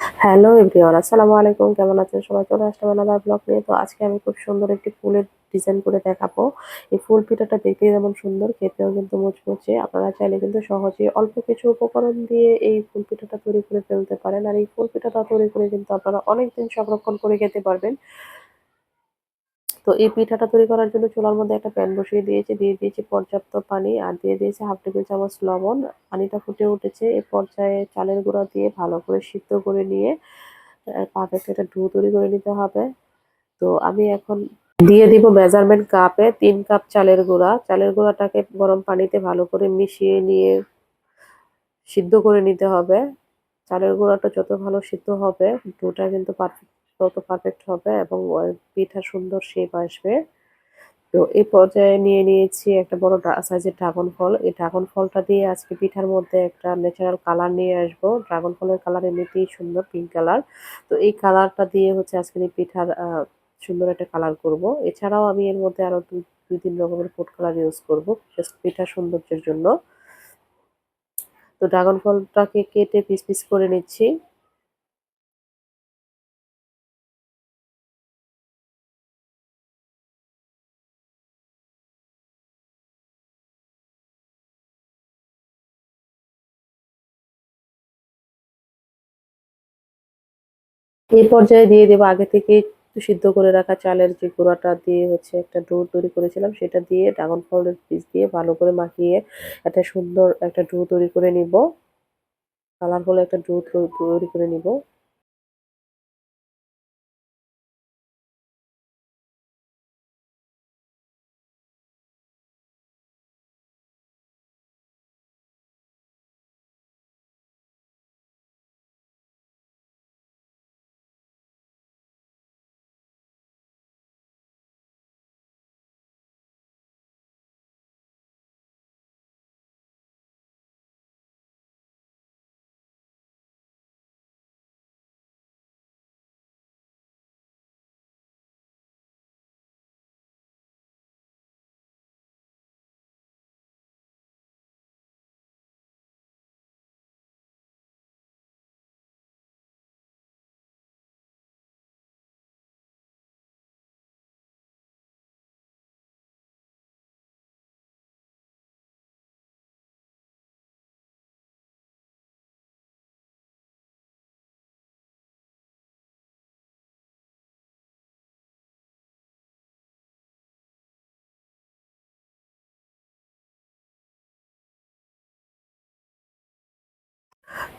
Hello everyone, আসসালামু আলাইকুম। কেমন আছেন সবাই? চলে আসলাম আলাদা ব্লগ নিয়ে। তো আজকে আমি খুব সুন্দর একটি ফুলের ডিজাইন করে দেখাবো। এই ফুল পিঠাটা দেখতে যেমন সুন্দর, খেতেও কিন্তু মুচমুচে। আপনারা চাইলে কিন্তু সহজে অল্প কিছু উপকরণ দিয়ে এই ফুল পিঠাটা তৈরি করে ফেলতে পারেন। আর এই ফুল পিঠাটা তৈরি করে কিন্তু আপনারা অনেক দিন সংরক্ষণ করে খেতে পারবেন। তো এই পিঠাটা তৈরি করার জন্য চুলার মধ্যে একটা প্যান বসিয়ে দিয়েছি, দিয়ে দিয়েছি পর্যাপ্ত পানি আর দিয়ে দিয়েছি হাফ টেবিল চামচ লবণ। পানিটা ফুটে উঠেছে এই পর্যায়ে চালের গুঁড়া দিয়ে ভালো করে সিদ্ধ করে নিয়ে পারফেক্ট একটা ডো তৈরি করে নিতে হবে। তো আমি এখন দিয়ে দিব মেজারমেন্ট কাপে তিন কাপ চালের গুঁড়া। চালের গুঁড়াটাকে গরম পানিতে ভালো করে মিশিয়ে নিয়ে সিদ্ধ করে নিতে হবে। চালের গুঁড়াটা যত ভালো সিদ্ধ হবে, ডোটা কিন্তু পারফেক্ট তত পারফেক্ট হবে এবং পিঠা সুন্দর শেপ আসবে। তো এই পর্যায়ে নিয়ে নিয়েছি একটা বড় সাইজের ড্রাগন ফল এই ড্রাগন ফলটা দিয়ে আজকে পিঠার মধ্যে একটা ন্যাচারাল কালার নিয়ে আসব। ড্রাগন ফলের কালার এমনিতেই সুন্দর পিঙ্ক কালার তো এই কালারটা দিয়ে হচ্ছে আজকে এই পিঠার সুন্দর একটা কালার করব। এছাড়াও আমি এর মধ্যে আরও দুই দুই, তিন রকমের ফুড কালার ইউজ করব জাস্ট পিঠা সৌন্দর্যের জন্য। তো ড্রাগন ফলটাকে কেটে পিস পিস করে নিচ্ছি। এই পর্যায়ে দিয়ে দেবো। আগে থেকে সিদ্ধ করে রাখা চালের যে গুঁড়াটা দিয়ে হচ্ছে একটা ডোর তৈরি করেছিলাম, সেটা দিয়ে ড্রাগন ফলের পিস দিয়ে ভালো করে মাখিয়ে একটা সুন্দর একটা ডো তৈরি করে নিব। কালারফুল একটা ডো তৈরি করে নিব।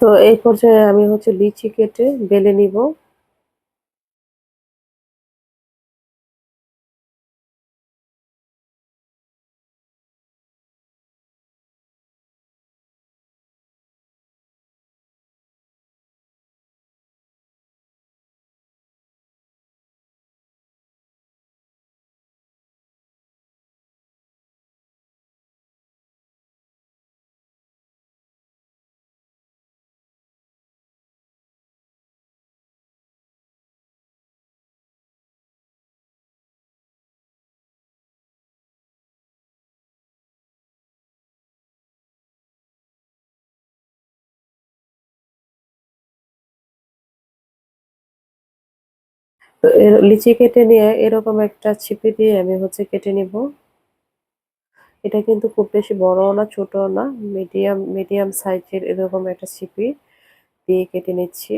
তো এই পর্যায়ে আমি হচ্ছে লিচি কেটে বেলে নিব। তো এর লিচি কেটে নিয়ে এরকম একটা ছিপি দিয়ে আমি হচ্ছে কেটে নিব। এটা কিন্তু খুব বেশি বড়ও না, ছোটও না, মিডিয়াম মিডিয়াম সাইজের এরকম একটা ছিপি দিয়ে কেটে নিচ্ছি।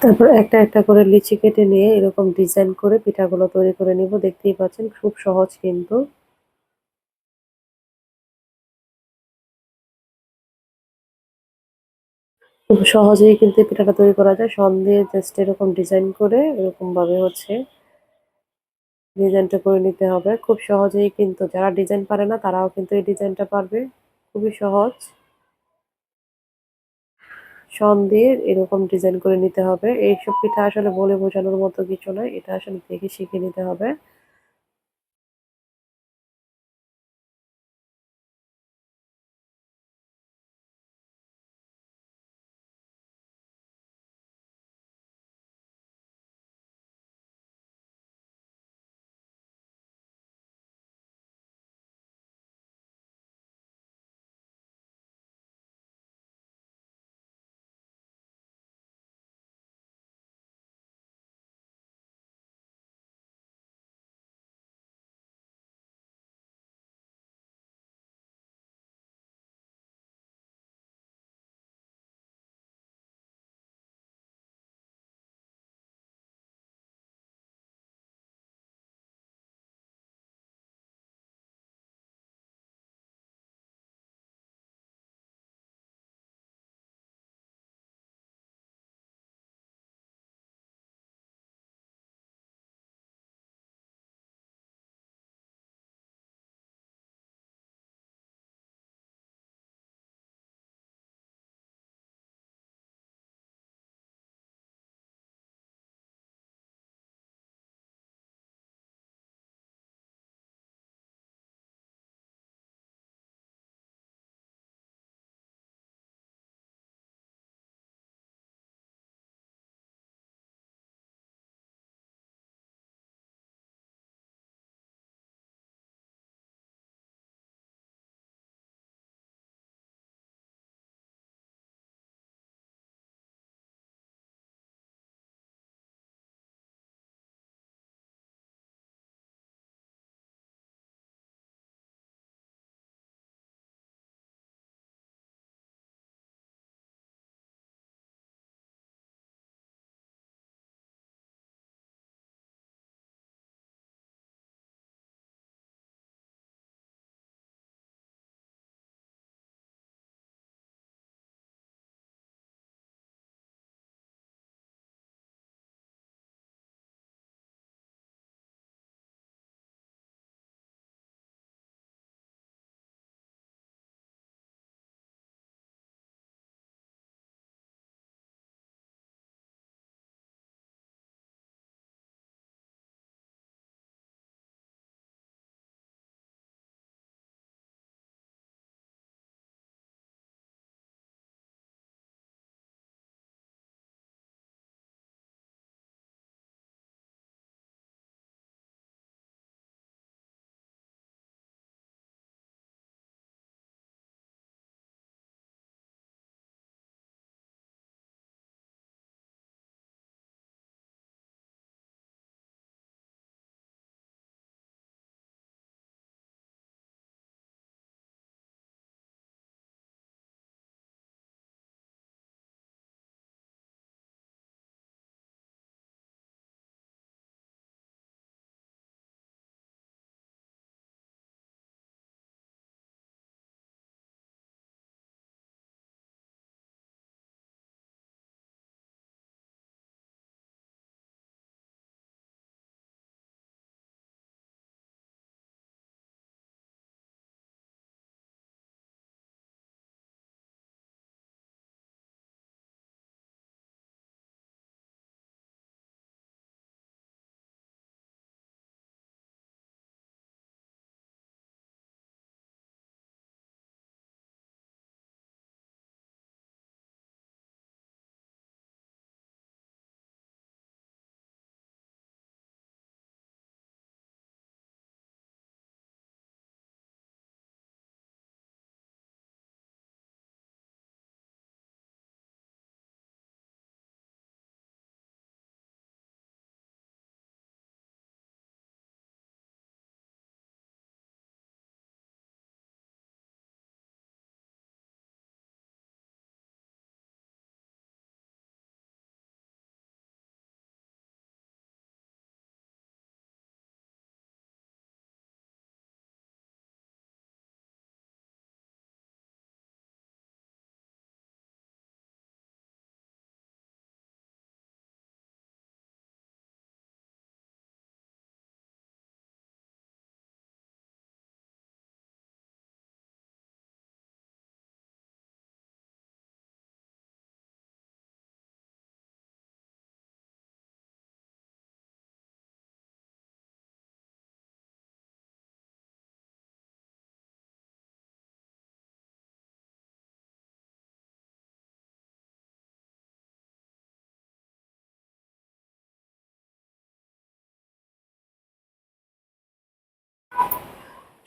তারপর একটা একটা করে লিচি কেটে নিয়ে এরকম ডিজাইন করে পিঠাগুলো তৈরি করে নিব। দেখতেই পাচ্ছেন, খুব সহজ কিন্তু। খুব সহজেই কিন্তু পিঠাটা তৈরি করা যায়। শন দিয়ে জাস্ট এরকম ডিজাইন করে এরকম ভাবে হচ্ছে ডিজাইনটা করে নিতে হবে। খুব সহজেই কিন্তু যারা ডিজাইন পারে না, তারাও কিন্তু এই ডিজাইনটা পারবে। খুবই সহজ। শন দিয়ে এরকম ডিজাইন করে নিতে হবে। এইসব পিঠা আসলে বলে বোঝানোর মতো কিছু নয়। এটা আসলে দেখে শিখে নিতে হবে।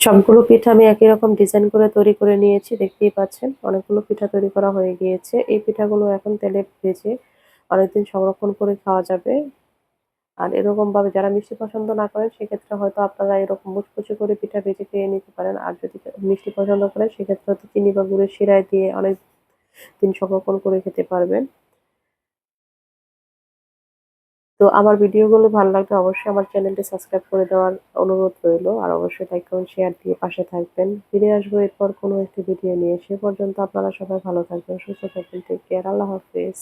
সবগুলো পিঠা আমি একই রকম ডিজাইন করে তৈরি করে নিয়েছি, দেখতেই পাচ্ছেন। অনেকগুলো পিঠা তৈরি করা হয়ে গিয়েছে। এই পিঠাগুলো এখন তেলে ভেজে অনেকদিন সংরক্ষণ করে খাওয়া যাবে। আর এরকম ভাবে যারা মিষ্টি পছন্দ না করেন, সেক্ষেত্রে হয়তো আপনারা এরকম মুচকুচি করে পিঠা ভেজে খেয়ে নিতে পারেন। আর যদি মিষ্টি পছন্দ করেন, সেক্ষেত্রে হয়তো চিনি বা গুড়ের শিরায় দিয়ে অনেক দিন সংরক্ষণ করে খেতে পারবেন। তো আমার ভিডিওগুলো ভালো লাগলে অবশ্যই আমার চ্যানেলটি সাবস্ক্রাইব করে দেওয়ার অনুরোধ রইল। আর অবশ্যই লাইক কমেন্ট শেয়ার দিয়ে পাশে থাকবেন। ফিরে আসব এরপর কোনো একটি ভিডিও নিয়ে। সে পর্যন্ত আপনারা সবাই ভালো থাকবেন, সুস্থ থাকবেন। টেক কেয়ার আল্লাহ হাফিজ।